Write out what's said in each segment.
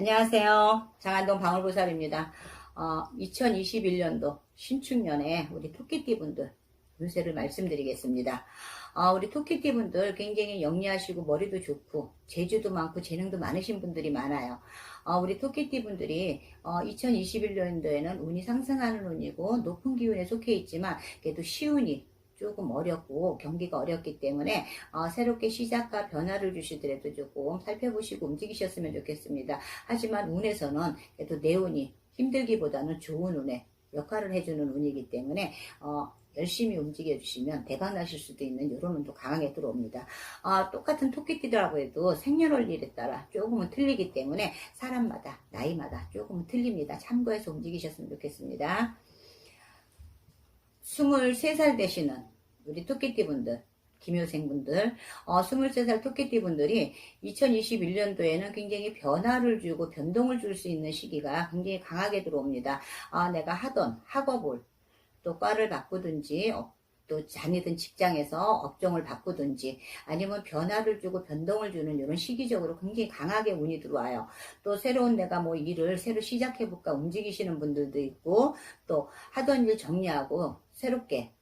안녕하세요. 장안동 방울보살입니다. 어, 2021년도 신축년에 우리 토끼띠 분들 운세를 말씀드리겠습니다. 어, 우리 토끼띠 분들 굉장히 영리하시고 머리도 좋고 재주도 많고 재능도 많으신 분들이 많아요. 어, 우리 토끼띠 분들이 어, 2021년도에는 운이 상승하는 운이고 높은 기운에 속해 있지만 그래도 시운이 조금 어렵고 경기가 어렵기 때문에 어, 새롭게 시작과 변화를 주시더라도 조금 살펴보시고 움직이셨으면 좋겠습니다. 하지만 운에서는 그래도 내 운이 힘들기보다는 좋은 운에 역할을 해주는 운이기 때문에 어, 열심히 움직여 주시면 대박 나실 수도 있는 이런 운도 강하게 들어옵니다. 아, 똑같은 토끼띠라고 해도 생년월 일에 따라 조금은 틀리기 때문에 사람마다 나이마다 조금은 틀립니다. 참고해서 움직이셨으면 좋겠습니다. 23살 되시는 우리 토끼띠 분들, 김효생 분들, 어, 23살 토끼띠 분들이 2021년도에는 굉장히 변화를 주고 변동을 줄 수 있는 시기가 굉장히 강하게 들어옵니다. 아, 내가 하던 학업을 또 과를 바꾸든지, 어, 또 다니던 직장에서 업종을 바꾸든지 아니면 변화를 주고 변동을 주는 이런 시기적으로 굉장히 강하게 운이 들어와요. 또 새로운 내가 뭐 일을 새로 시작해볼까 움직이시는 분들도 있고 또 하던 일 정리하고 새롭게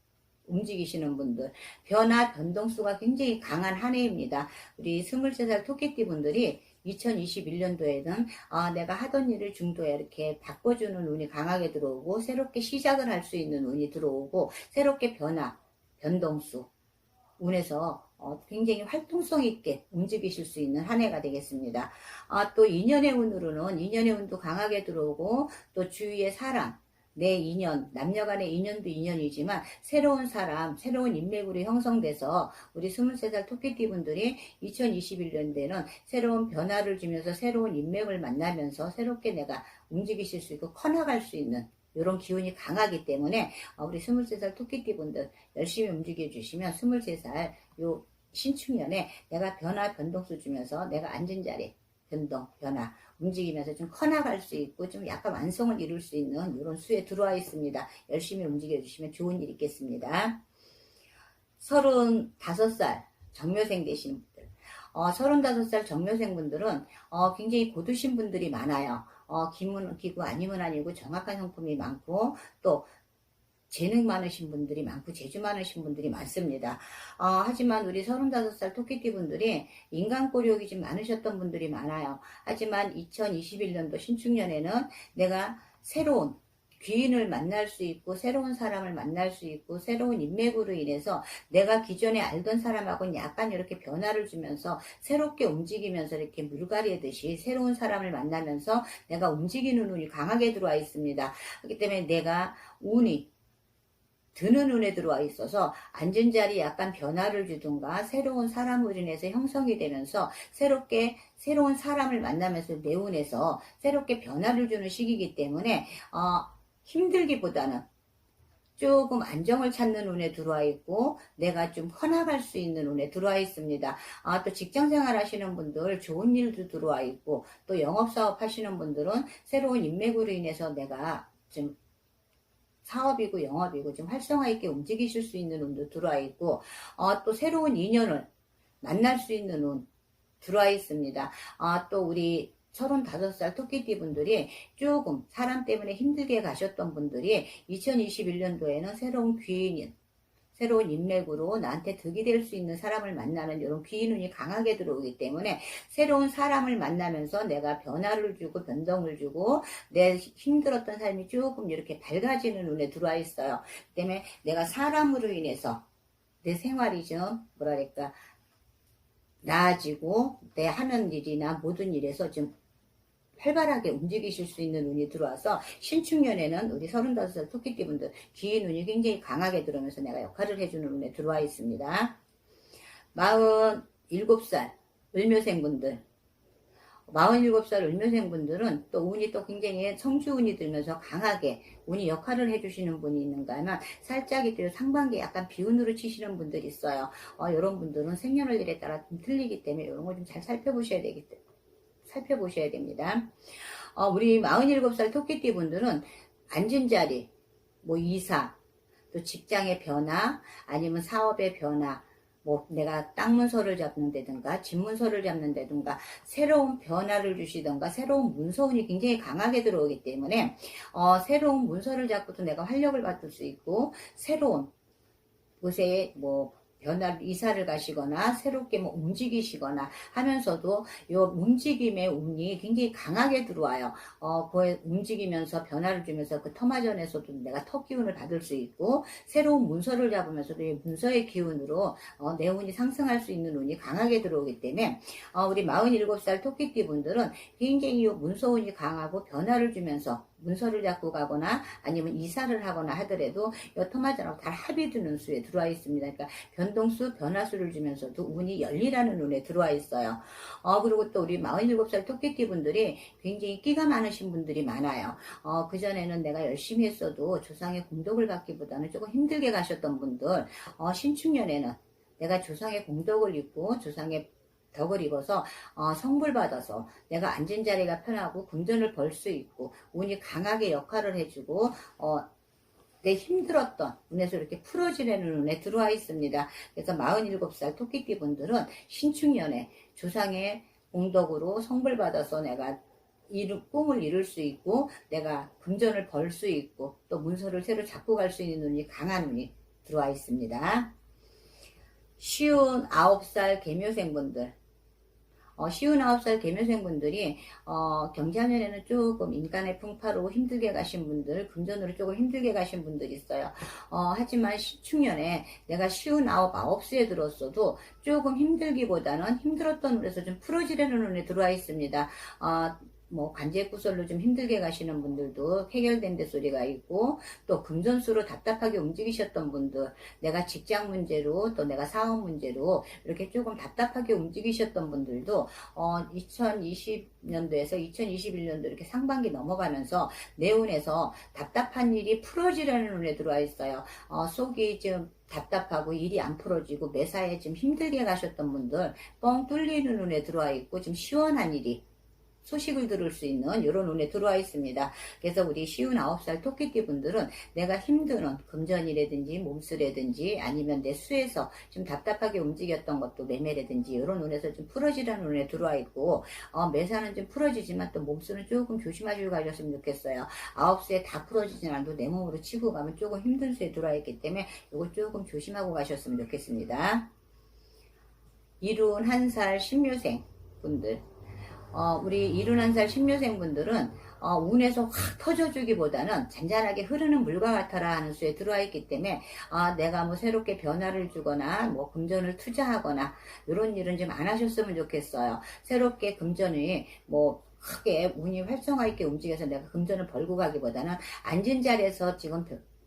움직이시는 분들 변화 변동수가 굉장히 강한 한 해입니다. 우리 23살 토끼띠 분들이 2021년도에는 아, 내가 하던 일을 중도에 이렇게 바꿔주는 운이 강하게 들어오고 새롭게 시작을 할 수 있는 운이 들어오고 새롭게 변화, 변동수 운에서 어, 굉장히 활동성 있게 움직이실 수 있는 한 해가 되겠습니다. 아, 또 인연의 운으로는 인연의 운도 강하게 들어오고 또 주위의 사람 내 인연, 남녀 간의 인연도 인연이지만 새로운 사람, 새로운 인맥으로 형성돼서 우리 23살 토끼띠 분들이 2021년대는 새로운 변화를 주면서 새로운 인맥을 만나면서 새롭게 내가 움직이실 수 있고 커나갈 수 있는 이런 기운이 강하기 때문에 어, 우리 23살 토끼띠 분들 열심히 움직여 주시면 23살 요 신축년에 내가 변화 변동수 주면서 내가 앉은 자리 변동, 변화, 움직이면서 좀 커나갈 수 있고 좀 약간 완성을 이룰 수 있는 이런 수에 들어와 있습니다. 열심히 움직여 주시면 좋은 일 있겠습니다. 35살 정묘생 되시는 분들. 어, 35살 정묘생 분들은 어, 굉장히 고두신 분들이 많아요. 어, 기문, 기구 아니면 아니고 정확한 성품이 많고 또 재능 많으신 분들이 많고 재주 많으신 분들이 많습니다. 어, 하지만 우리 35살 토끼띠 분들이 인간 고력이 좀 많으셨던 분들이 많아요. 하지만 2021년도 신축년에는 내가 새로운 귀인을 만날 수 있고 새로운 사람을 만날 수 있고 새로운 인맥으로 인해서 내가 기존에 알던 사람하고는 약간 이렇게 변화를 주면서 새롭게 움직이면서 이렇게 물갈이듯이 새로운 사람을 만나면서 내가 움직이는 운이 강하게 들어와 있습니다. 그렇기 때문에 내가 운이 드는 눈에 들어와 있어서 앉은 자리 약간 변화를 주든가 새로운 사람으로 인해서 형성이 되면서 새롭게 새로운 사람을 만나면서 내운에서 새롭게 변화를 주는 시기이기 때문에 어, 힘들기보다는 조금 안정을 찾는 운에 들어와 있고 내가 좀 커나갈 수 있는 운에 들어와 있습니다. 아, 또 직장 생활 하시는 분들 좋은 일도 들어와 있고 또 영업사업 하시는 분들은 새로운 인맥으로 인해서 내가 좀 사업이고 영업이고 좀 활성화 있게 움직이실 수 있는 운도 들어와 있고 어, 또 새로운 인연을 만날 수 있는 운 들어와 있습니다. 아, 또 우리 35살 토끼띠 분들이 조금 사람 때문에 힘들게 가셨던 분들이 2021년도에는 새로운 귀인인 새로운 인맥으로 나한테 득이 될 수 있는 사람을 만나는 이런 귀인운이 강하게 들어오기 때문에 새로운 사람을 만나면서 내가 변화를 주고 변동을 주고 내 힘들었던 삶이 조금 이렇게 밝아지는 운에 들어와 있어요. 그 때문에 내가 사람으로 인해서 내 생활이 좀 뭐랄까 나아지고 내 하는 일이나 모든 일에서 좀 활발하게 움직이실 수 있는 운이 들어와서 신축년에는 우리 35살 토끼띠 분들 기인 운이 굉장히 강하게 들어오면서 내가 역할을 해주는 운에 들어와 있습니다. 47살 을묘생 분들 47살 을묘생 분들은 또 운이 또 굉장히 성주운이 들면서 강하게 운이 역할을 해주시는 분이 있는가 하면 살짝이 들 상반기에 약간 비운으로 치시는 분들이 있어요. 어, 이런 분들은 생년월일에 따라 좀 틀리기 때문에 이런 걸 좀 잘 살펴보셔야 되기 때문에 살펴보셔야 됩니다. 어, 우리 47살 토끼띠 분들은 앉은 자리, 뭐 이사, 또 직장의 변화, 아니면 사업의 변화, 뭐 내가 땅 문서를 잡는다든가 집 문서를 잡는다든가 새로운 변화를 주시던가 새로운 문서운이 굉장히 강하게 들어오기 때문에 어, 새로운 문서를 잡고도 내가 활력을 받을 수 있고 새로운 곳에 뭐 변화 이사를 가시거나 새롭게 뭐 움직이시거나 하면서도 요 움직임의 운이 굉장히 강하게 들어와요. 어, 그 움직이면서 변화를 주면서 그 터마전에서도 내가 터 기운을 받을 수 있고 새로운 문서를 잡으면서도 이 문서의 기운으로 어, 내 운이 상승할 수 있는 운이 강하게 들어오기 때문에 어, 우리 47살 토끼띠 분들은 굉장히 이 문서 운이 강하고 변화를 주면서 문서를 잡고 가거나 아니면 이사를 하거나 하더라도 잘 합이 드는 수에 들어와 있습니다. 그러니까 변동수, 변화수를 주면서도 운이 열리라는 운에 들어와 있어요. 어, 그리고 또 우리 47살 토끼띠 분들이 굉장히 끼가 많으신 분들이 많아요. 어, 그전에는 내가 열심히 했어도 조상의 공덕을 받기보다는 조금 힘들게 가셨던 분들, 어, 신축년에는 내가 조상의 공덕을 입고 조상의 덕을 입어서 어, 성불 받아서 내가 앉은 자리가 편하고 금전을 벌 수 있고 운이 강하게 역할을 해주고 어, 내 힘들었던 운에서 이렇게 풀어지려는 운에 들어와 있습니다. 그래서 47살 토끼띠 분들은 신축년에 조상의 공덕으로 성불 받아서 내가 이루, 꿈을 이룰 수 있고 내가 금전을 벌 수 있고 또 문서를 새로 잡고 갈 수 있는 운이 강한 운이 들어와 있습니다. 쉬운 9살 개묘생분들 어, 쉬운 9살 개묘생분들이 어, 경자년에는 조금 인간의 풍파로 힘들게 가신 분들, 금전으로 조금 힘들게 가신 분들이 있어요. 어, 하지만 신축년에 내가 쉬운 9, 9수에 들었어도 조금 힘들기보다는 힘들었던 운에서 좀 풀어지려는 운에 들어와 있습니다. 어, 뭐 관제 구설로 좀 힘들게 가시는 분들도 해결된 데 소리가 있고 또 금전수로 답답하게 움직이셨던 분들 내가 직장 문제로 또 내가 사업 문제로 이렇게 조금 답답하게 움직이셨던 분들도 어 2020년도에서 2021년도 이렇게 상반기 넘어가면서 내 운에서 답답한 일이 풀어지려는 운에 들어와 있어요. 어 속이 좀 답답하고 일이 안 풀어지고 매사에 좀 힘들게 가셨던 분들 뻥 뚫리는 눈에 들어와 있고 좀 시원한 일이 소식을 들을 수 있는 이런 운에 들어와 있습니다. 그래서 우리 쉬운 아홉 살 토끼띠 분들은 내가 힘드는 금전이라든지 몸수라든지 아니면 내 수에서 좀 답답하게 움직였던 것도 매매라든지 이런 운에서 좀 풀어지라는 운에 들어와 있고 어, 매사는 좀 풀어지지만 또 몸수는 조금 조심하시고 가셨으면 좋겠어요. 아홉 수에 다 풀어지진 않아도 내 몸으로 치고 가면 조금 힘든 수에 들어와 있기 때문에 이거 조금 조심하고 가셨으면 좋겠습니다. 이룬 한살 신묘생 분들 어, 우리 71살 신묘생분들은 어, 운에서 확 터져주기보다는 잔잔하게 흐르는 물과 같아라 하는 수에 들어와 있기 때문에 아, 내가 뭐 새롭게 변화를 주거나 뭐 금전을 투자하거나 이런 일은 좀 안 하셨으면 좋겠어요. 새롭게 금전이 뭐 크게 운이 활성화 있게 움직여서 내가 금전을 벌고 가기보다는 앉은 자리에서 지금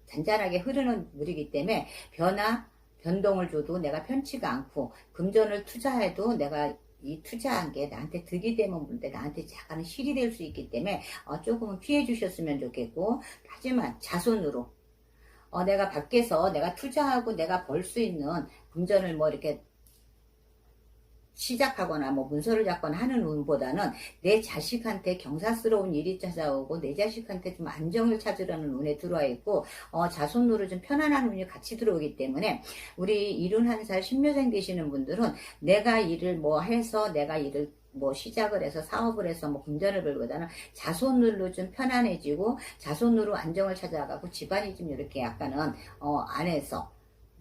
잔잔하게 흐르는 물이기 때문에 변화 변동을 줘도 내가 편치가 않고 금전을 투자해도 내가 이 투자한 게 나한테 득이 되면 문제 나한테 약간은 실이 될 수 있기 때문에 어, 조금은 피해 주셨으면 좋겠고 하지만 자손으로 어, 내가 밖에서 내가 투자하고 내가 벌 수 있는 금전을 뭐 이렇게 시작하거나 뭐 문서를 잡거나 하는 운보다는 내 자식한테 경사스러운 일이 찾아오고 내 자식한테 좀 안정을 찾으려는 운에 들어와 있고 어, 자손으로 좀 편안한 운이 같이 들어오기 때문에 우리 이룬 한살 신묘생 되시는 분들은 내가 일을 뭐 해서 내가 일을 뭐 시작을 해서 사업을 해서 뭐 금전을 벌보다는 자손으로 좀 편안해지고 자손으로 안정을 찾아가고 집안이 좀 이렇게 약간은 어 안에서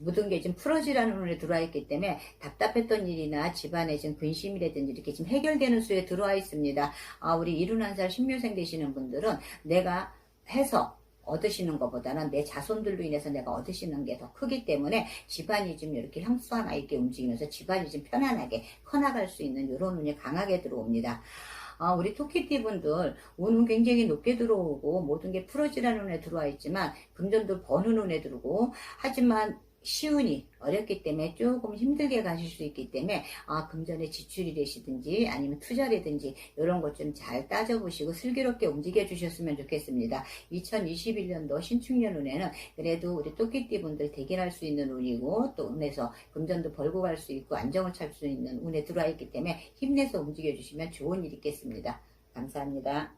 모든 게좀 풀어지라는 눈에 들어와 있기 때문에 답답했던 일이나 집안에 좀 근심이라든지 이렇게 좀 해결되는 수에 들어와 있습니다. 아, 우리 이룬한살 신묘생 되시는 분들은 내가 해서 얻으시는 것보다는 내 자손들로 인해서 내가 얻으시는 게 더 크기 때문에 집안이 좀 이렇게 향수 하나 있게 움직이면서 집안이 좀 편안하게 커나갈 수 있는 이런 운이 강하게 들어옵니다. 아, 우리 토끼띠 분들 운은 굉장히 높게 들어오고 모든 게 풀어지라는 운에 들어와 있지만 금전도 버는 운에 들어오고 하지만 쉬우니 어렵기 때문에 조금 힘들게 가실 수 있기 때문에 아 금전에 지출이 되시든지 아니면 투자라든지 이런 것 좀 잘 따져보시고 슬기롭게 움직여 주셨으면 좋겠습니다. 2021년도 신축년 운에는 그래도 우리 토끼띠 분들 대결할 수 있는 운이고 또 운에서 금전도 벌고 갈 수 있고 안정을 찾을 수 있는 운에 들어와 있기 때문에 힘내서 움직여 주시면 좋은 일 있겠습니다. 감사합니다.